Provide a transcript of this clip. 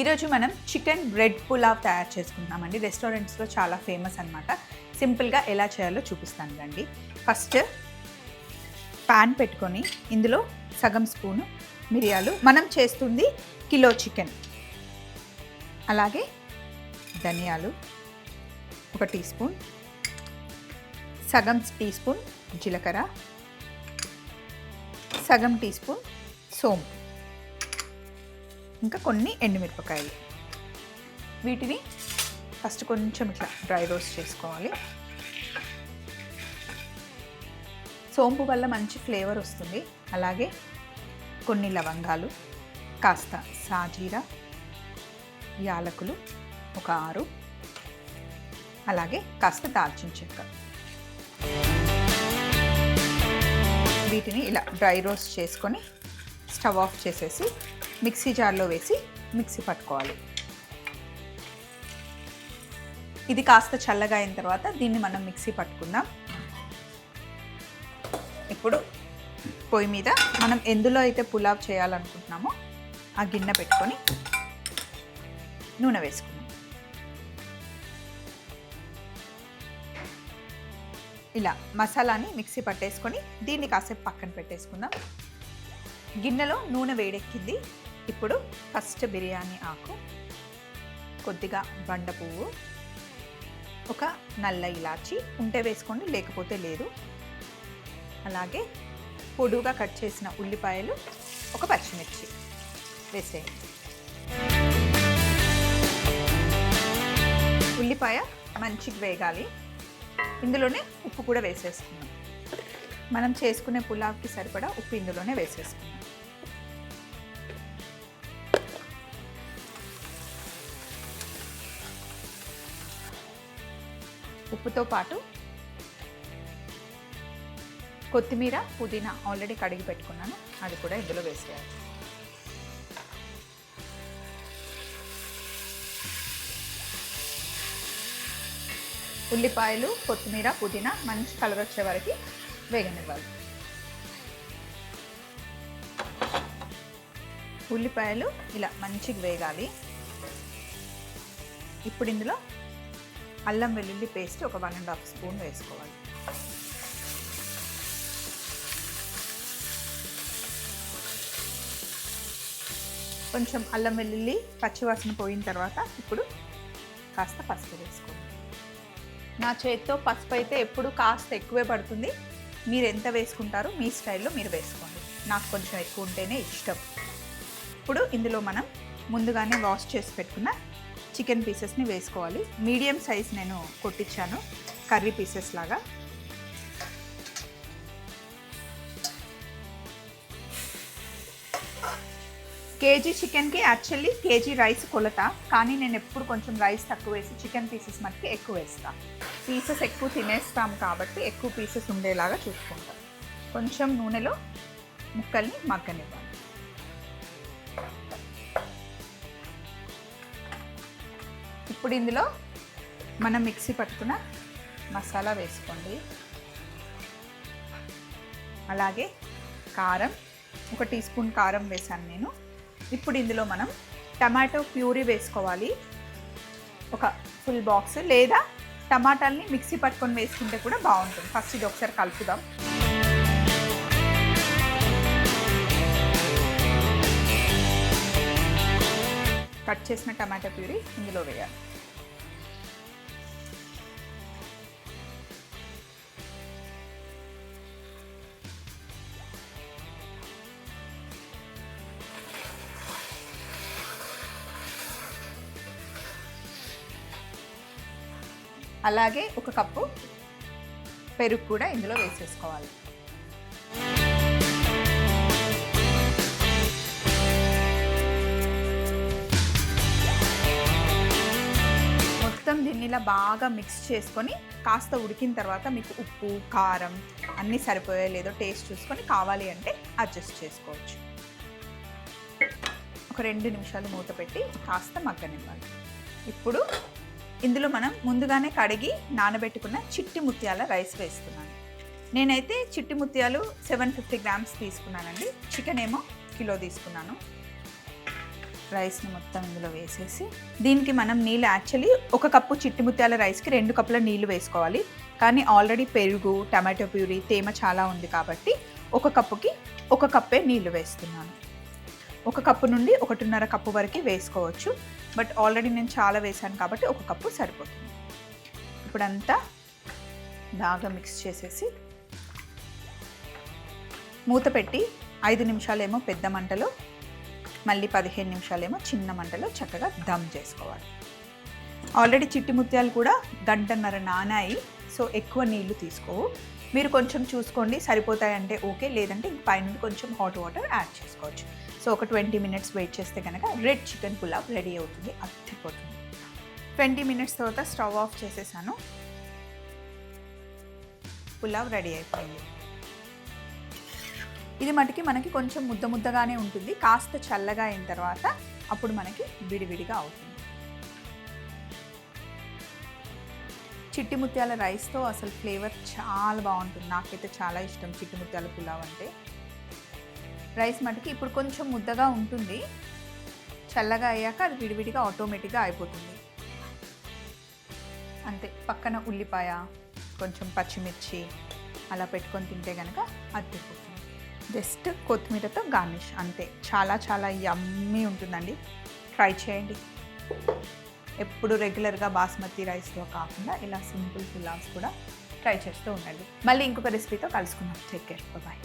ఈరోజు మనం chicken bread pulao తయారు చేసుకుంటున్నామండి రెస్టారెంట్స్లో చాలా ఫేమస్ అనమాట సింపుల్గా ఎలా చేయాలో చూపిస్తాను రండి. ఫస్ట్ పాన్ పెట్టుకొని ఇందులో సగం స్పూను మిరియాలు. మనం చేస్తుంది కిలో చికెన్. అలాగే ధనియాలు ఒక టీ స్పూన్ సగం టీ స్పూన్ జీలకర్ర సగం టీ స్పూన్ సోంపు. ఇంకా కొన్ని ఎండుమిరపకాయలు. వీటిని ఫస్ట్ కొంచెం ఇట్లా డ్రై రోస్ట్ చేసుకోవాలి. సోంపు వల్ల మంచి ఫ్లేవర్ వస్తుంది. అలాగే కొన్ని లవంగాలు కాస్త సాజీరా యాలకులు ఒక ఆరు. అలాగే కాస్త దాల్చిన చెక్క. వీటిని ఇలా డ్రై రోస్ట్ చేసుకొని స్టవ్ ఆఫ్ చేసేసి మిక్సీ జార్లో వేసి మిక్సీ పట్టుకోవాలి. ఇది కాస్త చల్లగా అయిన తర్వాత దీన్ని మనం మిక్సీ పట్టుకుందాం. ఇప్పుడు పొయ్యి మీద మనం ఎందులో అయితే పులావ్ చేయాలనుకుంటున్నామో ఆ గిన్నె పెట్టుకొని నూనె వేసుకుందాం. ఇలా మసాలాని మిక్సీ పట్టేసుకొని దీన్ని కాసేపు పక్కన పెట్టేసుకుందాం. గిన్నెలో నూనె వేడెక్కింది. ఇప్పుడు ఫస్ట్ బిర్యానీ ఆకు కొద్దిగా బండ పువ్వు ఒక నల్ల ఇలాచి ఉంటే వేసుకోండి లేకపోతే లేదు. అలాగే పొడుగా కట్ చేసిన ఉల్లిపాయలు ఒక పచ్చిమిర్చి వేసేయండి. ఉల్లిపాయ మంచిగా వేగాలి. ఇందులోనే ఉప్పు కూడా వేసేసుకున్నాం మనం చేసుకునే పులావ్కి సరిపడా ఉప్పు ఇందులోనే వేసేసుకున్నాం ఉప్పుతో పాటు కొత్తిమీర పుదీనా ఆల్రెడీ కడిగి పెట్టుకున్నాను. అది కూడా ఇందులో వేసేయాలి. ఉల్లిపాయలు కొత్తిమీర పుదీనా మంచి కలర్ వచ్చే వరకు వేగనివ్వాలి. ఉల్లిపాయలు ఇలా మంచిగా వేగాలి. ఇప్పుడు ఇందులో అల్లం వెల్లుల్లి పేస్ట్ ఒక వన్ అండ్ హాఫ్ స్పూన్ వేసుకోవాలి. కొంచెం అల్లం వెల్లుల్లి పచ్చివాసన పోయిన తర్వాత ఇప్పుడు కాస్త పసుపు వేసుకోవాలి. నా చేతితో పసుపు అయితే ఎప్పుడు కాస్త ఎక్కువే పడుతుంది. మీరు ఎంత వేసుకుంటారో మీ స్టైల్లో మీరు వేసుకోండి. నాకు కొంచెం ఎక్కువ ఉంటేనే ఇష్టం. ఇప్పుడు ఇందులో మనం ముందుగానే వాష్ చేసి పెట్టుకున్న చికెన్ పీసెస్ని వేసుకోవాలి. మీడియం సైజ్ నేను కొట్టించాను కర్రీ పీసెస్ లాగా. కేజీ చికెన్కి యాక్చువల్లీ కేజీ రైస్ కొలత కానీ నేను ఎప్పుడు కొంచెం రైస్ తక్కువ వేసి చికెన్ పీసెస్ మనకి ఎక్కువ వేస్తాను పీసెస్ ఎక్కువ తినేస్తాం కాబట్టి ఎక్కువ పీసెస్ ఉండేలాగా చూసుకుంటాం. కొంచెం నూనెలో ముక్కల్ని మగ్గనివ్వాలి. ఇప్పుడు ఇందులో మనం మిక్సీ పట్టుకున్న మసాలా వేసుకోండి. అలాగే కారం ఒక టీ స్పూన్ కారం వేసాను నేను. ఇప్పుడు ఇందులో మనం టమాటో ప్యూరీ వేసుకోవాలి. ఒక ఫుల్ బాక్స్ లేదా టమాటాలని మిక్సీ పట్టుకొని వేసుకుంటే కూడా బాగుంటుంది. ఫస్ట్ ఇది ఒకసారి కలుపుదాం. కట్ చేసిన టమాటా ప్యూరీ ఇందులో వేయాలి. అలాగే ఒక కప్పు పెరుగు కూడా ఇందులో వేసేసుకోవాలి. మొత్తం దీన్ని ఇలా బాగా మిక్స్ చేసుకొని కాస్త ఉడికిన తర్వాత మీకు ఉప్పు కారం అన్నీ సరిపోయే లేదో టేస్ట్ చూసుకొని కావాలి అంటే అడ్జస్ట్ చేసుకోవచ్చు. ఒక రెండు నిమిషాలు మూత పెట్టి కాస్త మగ్గనివ్వాలి. ఇప్పుడు ఇందులో మనం ముందుగానే కడిగి నానబెట్టుకున్న చిట్టి ముత్యాల రైస్ వేస్తున్నాను. నేనైతే చిట్టి ముత్యాలు సెవెన్ ఫిఫ్టీ గ్రామ్స్ తీసుకున్నానండి. చికెన్ ఏమో కిలో తీసుకున్నాను. రైస్ని మొత్తం ఇందులో వేసేసి దీనికి మనం నీళ్ళు యాక్చువల్లీ ఒక కప్పు చిట్టి ముత్యాల రైస్కి రెండు కప్పుల నీళ్ళు వేసుకోవాలి. కానీ ఆల్రెడీ పెరుగు టమాటో ప్యూరీ తేమ చాలా ఉంది కాబట్టి ఒక కప్పుకి ఒక కప్పే నీళ్ళు వేస్తున్నాను. ఒక కప్పు నుండి ఒకటిన్నర కప్పు వరకు వేసుకోవచ్చు. బట్ ఆల్రెడీ నేను చాలా వేసాను కాబట్టి ఒక కప్పు సరిపోతుంది. ఇప్పుడంతా బాగా మిక్స్ చేసేసి మూత పెట్టి ఐదు నిమిషాలేమో పెద్ద మంటలో మళ్ళీ పదిహేను నిమిషాలేమో చిన్న మంటలో చక్కగా దమ్ చేసుకోవాలి. ఆల్రెడీ చిట్టి ముత్యాలు కూడా గంటన్నర నానాయి సో ఎక్కువ నీళ్ళు తీసుకోవు. మీరు కొంచెం చూసుకోండి సరిపోతాయంటే ఓకే లేదంటే పైన కొంచెం హాట్ వాటర్ యాడ్ చేసుకోవచ్చు. సో ఒక ట్వంటీ మినిట్స్ వెయిట్ చేస్తే కనుక రెడ్ చికెన్ పులావ్ రెడీ అవుతుంది అట్టిపోతుంది ట్వంటీ మినిట్స్ తర్వాత స్టవ్ ఆఫ్ చేసేసాను. పులావ్ రెడీ అయిపోయింది. ఇది మటుకి మనకి కొంచెం ముద్ద ముద్దగానే ఉంటుంది. కాస్త చల్లగా అయిన తర్వాత అప్పుడు మనకి విడివిడిగా అవుతుంది. చిట్టి ముత్యాల రైస్తో అసలు ఫ్లేవర్ చాలా బాగుంటుంది. నాకైతే చాలా ఇష్టం చిట్టి ముత్యాల పులావ్ అంటే. రైస్ మటుకి ఇప్పుడు కొంచెం ముద్దగా ఉంటుంది. చల్లగా అయ్యాక అది విడివిడిగా ఆటోమేటిక్గా అయిపోతుంది. అంతే. పక్కన ఉల్లిపాయ కొంచెం పచ్చిమిర్చి అలా పెట్టుకొని తింటే కనుక అద్దెపోతుంది జస్ట్ కొత్తిమీరతో గార్నిష్. అంతే. చాలా చాలా యమ్మీ ఉంటుందండి. ట్రై చేయండి. ఎప్పుడు రెగ్యులర్గా బాస్మతి రైస్లో కాకుండా ఇలా సింపుల్ పులావ్స్ కూడా ట్రై చేస్తూ ఉండండి. మళ్ళీ ఇంకొక రెసిపీతో కలుసుకుందాం. Take care. బాయ్